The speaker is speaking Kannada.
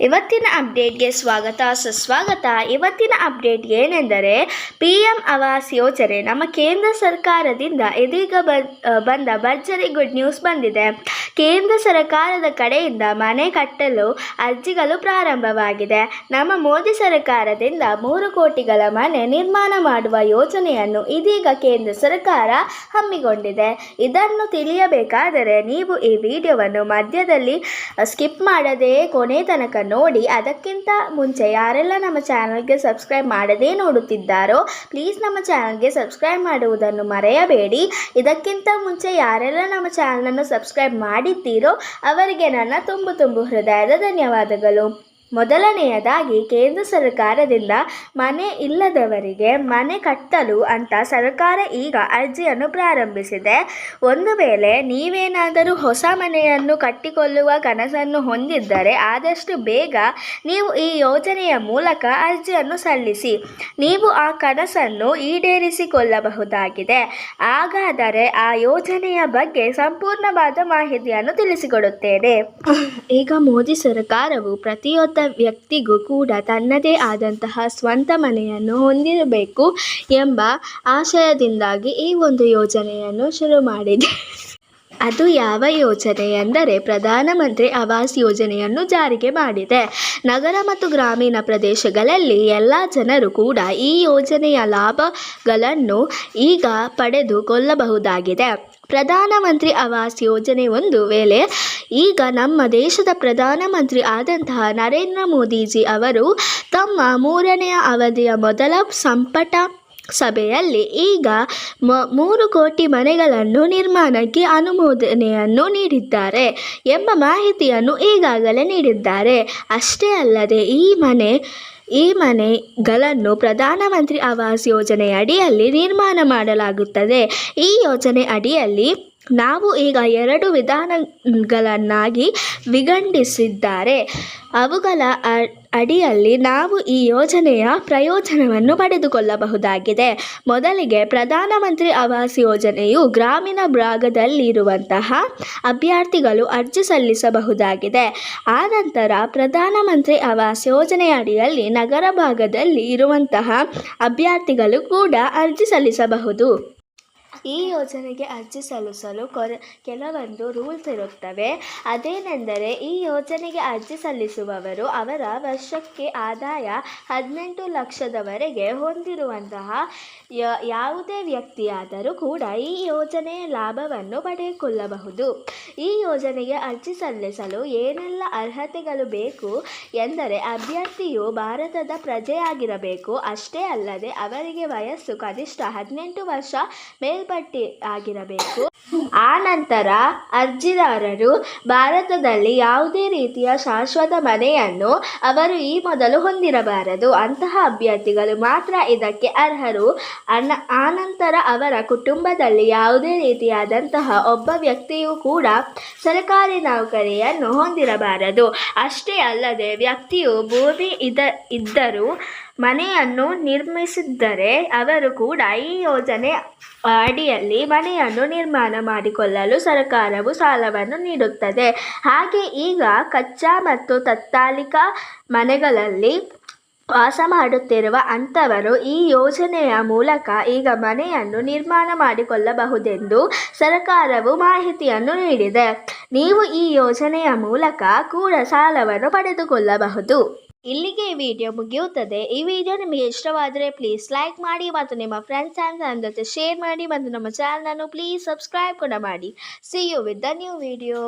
ಇವತ್ತಿನ ಅಪ್ಡೇಟ್ಗೆ ಸ್ವಾಗತ. ಸುಸ್ವಾಗತ. ಇವತ್ತಿನ ಅಪ್ಡೇಟ್ ಏನೆಂದರೆ ಪಿ ಎಂ ಆವಾಸ್ ಯೋಜನೆ. ನಮ್ಮ ಕೇಂದ್ರ ಸರ್ಕಾರದಿಂದ ಇದೀಗ ಬಂದ ಭರ್ಜರಿ ಗುಡ್ ನ್ಯೂಸ್ ಬಂದಿದೆ. ಕೇಂದ್ರ ಸರ್ಕಾರದ ಕಡೆಯಿಂದ ಮನೆ ಕಟ್ಟಲು ಅರ್ಜಿಗಳು ಪ್ರಾರಂಭವಾಗಿದೆ. ನಮ್ಮ ಮೋದಿ ಸರ್ಕಾರದಿಂದ ಮೂರು ಕೋಟಿಗಳ ಮನೆ ನಿರ್ಮಾಣ ಮಾಡುವ ಯೋಜನೆಯನ್ನು ಇದೀಗ ಕೇಂದ್ರ ಸರ್ಕಾರ ಹಮ್ಮಿಕೊಂಡಿದೆ. ಇದನ್ನು ತಿಳಿಯಬೇಕಾದರೆ ನೀವು ಈ ವಿಡಿಯೋವನ್ನು ಮಧ್ಯದಲ್ಲಿ ಸ್ಕಿಪ್ ಮಾಡದೆಯೇ ಕೊನೆ ತನಕ ನೋಡಿ ಅದಕ್ಕಿಂತ ಮುಂಚೆ ಯಾರೆಲ್ಲ ನಮ್ಮ ಚಾನಲ್ಗೆ ಸಬ್ಸ್ಕ್ರೈಬ್ ಮಾಡದೇ ನೋಡುತ್ತಿದ್ದಾರೋ ಪ್ಲೀಸ್ ನಮ್ಮ ಚಾನಲ್ಗೆ ಸಬ್ಸ್ಕ್ರೈಬ್ ಮಾಡುವುದನ್ನು ಮರೆಯಬೇಡಿ. ಇದಕ್ಕಿಂತ ಮುಂಚೆ ಯಾರೆಲ್ಲ ನಮ್ಮ ಚಾನಲನ್ನು ಸಬ್ಸ್ಕ್ರೈಬ್ ಮಾಡಿದ್ದೀರೋ, ಅವರಿಗೆ ನನ್ನ ತುಂಬು ತುಂಬು ಹೃದಯದ ಧನ್ಯವಾದಗಳು. ಮೊದಲನೆಯದಾಗಿ ಕೇಂದ್ರ ಸರ್ಕಾರದಿಂದ ಮನೆ ಇಲ್ಲದವರಿಗೆ ಮನೆ ಕಟ್ಟಲು ಅಂತ ಸರ್ಕಾರ ಈಗ ಅರ್ಜಿಯನ್ನು ಪ್ರಾರಂಭಿಸಿದೆ. ಒಂದು ವೇಳೆ ನೀವೇನಾದರೂ ಹೊಸ ಮನೆಯನ್ನು ಕಟ್ಟಿಕೊಳ್ಳುವ ಕನಸನ್ನು ಹೊಂದಿದ್ದರೆ ಆದಷ್ಟು ಬೇಗ ನೀವು ಈ ಯೋಜನೆಯ ಮೂಲಕ ಅರ್ಜಿಯನ್ನು ಸಲ್ಲಿಸಿ. ನೀವು ಆ ಕನಸನ್ನು ಈಡೇರಿಸಿಕೊಳ್ಳಬಹುದಾಗಿದೆ. ಹಾಗಾದರೆ ಆ ಯೋಜನೆಯ ಬಗ್ಗೆ ಸಂಪೂರ್ಣವಾದ ಮಾಹಿತಿಯನ್ನು ತಿಳಿಸಿಕೊಡುತ್ತೇನೆ. ಈಗ ಮೋದಿ ಸರ್ಕಾರವು ಪ್ರತಿಯೊಬ್ಬ ವ್ಯಕ್ತಿಗೂ ಕೂಡ ತನ್ನದೇ ಆದಂತಹ ಸ್ವಂತ ಮನೆಯನ್ನು ಹೊಂದಿರಬೇಕು ಎಂಬ ಆಶಯದಿಂದಾಗಿ ಈ ಒಂದು ಯೋಜನೆಯನ್ನು ಶುರು ಮಾಡಿದೆ. ಅದು ಯಾವ ಯೋಜನೆ ಎಂದರೆ ಪ್ರಧಾನಮಂತ್ರಿ ಆವಾಸ್ ಯೋಜನೆಯನ್ನು ಜಾರಿಗೆ ಮಾಡಿದೆ. ನಗರ ಮತ್ತು ಗ್ರಾಮೀಣ ಪ್ರದೇಶಗಳಲ್ಲಿ ಎಲ್ಲ ಜನರು ಕೂಡ ಈ ಯೋಜನೆಯ ಲಾಭಗಳನ್ನು ಈಗ ಪಡೆದುಕೊಳ್ಳಬಹುದಾಗಿದೆ. ಪ್ರಧಾನಮಂತ್ರಿ ಆವಾಸ್ ಯೋಜನೆ ಒಂದು ವೇಳೆ ಈಗ ನಮ್ಮ ದೇಶದ ಪ್ರಧಾನಮಂತ್ರಿ ಆದಂತಹ ನರೇಂದ್ರ ಮೋದಿಜಿ ಅವರು ತಮ್ಮ ಮೂರನೆಯ ಅವಧಿಯ ಮೊದಲ ಸಂಪಟ ಸಭೆಯಲ್ಲಿ ಈಗ ಮ ಮೂರು ಕೋಟಿ ಮನೆಗಳನ್ನು ನಿರ್ಮಾಣಕ್ಕೆ ಅನುಮೋದನೆಯನ್ನು ನೀಡಿದ್ದಾರೆ ಎಂಬ ಮಾಹಿತಿಯನ್ನು ಈಗಾಗಲೇ ನೀಡಿದ್ದಾರೆ. ಅಷ್ಟೇ ಅಲ್ಲದೆ ಈ ಮನೆ ಈ ಮನೆಗಳನ್ನು ಪ್ರಧಾನಮಂತ್ರಿ ಆವಾಸ್ ಯೋಜನೆ ಅಡಿಯಲ್ಲಿ ನಿರ್ಮಾಣ ಮಾಡಲಾಗುತ್ತದೆ. ಈ ಯೋಜನೆ ಅಡಿಯಲ್ಲಿ ನಾವು ಈಗ ಎರಡು ವಿಧಾನಗಳನ್ನಾಗಿ ವಿಗಂಡಿಸಿದ್ದಾರೆ. ಅವುಗಳ ಅಡಿಯಲ್ಲಿ ನಾವು ಈ ಯೋಜನೆಯ ಪ್ರಯೋಜನವನ್ನು ಪಡೆದುಕೊಳ್ಳಬಹುದಾಗಿದೆ. ಮೊದಲಿಗೆ ಪ್ರಧಾನಮಂತ್ರಿ ಆವಾಸ್ ಯೋಜನೆಯು ಗ್ರಾಮೀಣ ಭಾಗದಲ್ಲಿರುವಂತಹ ಅಭ್ಯರ್ಥಿಗಳು ಅರ್ಜಿ ಸಲ್ಲಿಸಬಹುದಾಗಿದೆ. ಆನಂತರ ಪ್ರಧಾನಮಂತ್ರಿ ಆವಾಸ್ ಯೋಜನೆಯ ಅಡಿಯಲ್ಲಿ ನಗರ ಭಾಗದಲ್ಲಿ ಇರುವಂತಹ ಅಭ್ಯರ್ಥಿಗಳು ಕೂಡ ಅರ್ಜಿ ಸಲ್ಲಿಸಬಹುದು. ಈ ಯೋಜನೆಗೆ ಅರ್ಜಿ ಸಲ್ಲಿಸಲು ಕೊರ, ಕೆಲವೊಂದು ರೂಲ್ಸ್ ಇರುತ್ತವೆ. ಅದೇನೆಂದರೆ, ಈ ಯೋಜನೆಗೆ ಅರ್ಜಿ ಸಲ್ಲಿಸುವವರು ಅವರ ವರ್ಷಕ್ಕೆ ಆದಾಯ ಹದಿನೆಂಟು ಲಕ್ಷದವರೆಗೆ ಹೊಂದಿರುವಂತಹ ಯಾವುದೇ ವ್ಯಕ್ತಿಯಾದರೂ ಕೂಡ ಈ ಯೋಜನೆಯ ಲಾಭವನ್ನು ಪಡೆದುಕೊಳ್ಳಬಹುದು. ಈ ಯೋಜನೆಗೆ ಅರ್ಜಿ ಸಲ್ಲಿಸಲು ಏನೆಲ್ಲ ಅರ್ಹತೆಗಳು ಬೇಕು ಎಂದರೆ ಅಭ್ಯರ್ಥಿಯು ಭಾರತದ ಪ್ರಜೆಯಾಗಿರಬೇಕು. ಅಷ್ಟೇ ಅಲ್ಲದೆ ಅವರಿಗೆ ವಯಸ್ಸು ಕನಿಷ್ಠ ಹದಿನೆಂಟು ವರ್ಷ ಮೇಲ್ಪಟ್ಟಿ ಆಗಿರಬೇಕು. ಆ ನಂತರ ಅರ್ಜಿದಾರರು ಭಾರತದಲ್ಲಿ ಯಾವುದೇ ರೀತಿಯ ಶಾಶ್ವತ ಮನೆಯನ್ನು ಅವರು ಈ ಮೊದಲು ಹೊಂದಿರಬಾರದು. ಅಂತಹ ಅಭ್ಯರ್ಥಿಗಳು ಮಾತ್ರ ಇದಕ್ಕೆ ಅರ್ಹರು. ಅನ ಆನಂತರ ಅವರ ಕುಟುಂಬದಲ್ಲಿ ಯಾವುದೇ ರೀತಿಯಾದಂತಹ ಒಬ್ಬ ವ್ಯಕ್ತಿಯೂ ಕೂಡ ಸರ್ಕಾರಿ ನೌಕರಿಯನ್ನು ಹೊಂದಿರಬಾರದು. ಅಷ್ಟೇ ಅಲ್ಲದೆ ವ್ಯಕ್ತಿಯು ಭೂಮಿ ಇದ, ಇದ್ದರೂ ಮನೆಯನ್ನು ನಿರ್ಮಿಸಿದ್ದರೆ ಅವರು ಕೂಡ ಈ ಯೋಜನೆ ಅಡಿಯಲ್ಲಿ ಮನೆಯನ್ನು ನಿರ್ಮಾಣ ಮಾಡಿಕೊಳ್ಳಲು ಸರ್ಕಾರವು ಸಾಲವನ್ನು ನೀಡುತ್ತದೆ. ಹಾಗೆ ಈಗ ಕಚ್ಚಾ ಮತ್ತು ತಾತ್ಕಾಲಿಕ ಮನೆಗಳಲ್ಲಿ ವಾಸ ಮಾಡುತ್ತಿರುವ ಅಂಥವರು ಈ ಯೋಜನೆಯ ಮೂಲಕ ಈಗ ಮನೆಯನ್ನು ನಿರ್ಮಾಣ ಮಾಡಿಕೊಳ್ಳಬಹುದೆಂದು ಸರ್ಕಾರವು ಮಾಹಿತಿಯನ್ನು ನೀಡಿದೆ. ನೀವು ಈ ಯೋಜನೆಯ ಮೂಲಕ ಕೂಡ ಸಾಲವನ್ನು ಪಡೆದುಕೊಳ್ಳಬಹುದು. ಇಲ್ಲಿಗೆ ಈ ವಿಡಿಯೋ ಮುಗಿಯುತ್ತದೆ. ಈ ವಿಡಿಯೋ ನಿಮಗೆ ಇಷ್ಟವಾದರೆ ಪ್ಲೀಸ್ ಲೈಕ್ ಮಾಡಿ ಮತ್ತು ನಿಮ್ಮ ಫ್ರೆಂಡ್ಸ್ ಆ್ಯಂಡ್ ಜೊತೆ ಶೇರ್ ಮಾಡಿ ಮತ್ತು ನಮ್ಮ ಚಾನಲನ್ನು ಪ್ಲೀಸ್ ಸಬ್ಸ್ಕ್ರೈಬ್ ಕೂಡ ಮಾಡಿ. See you with the new video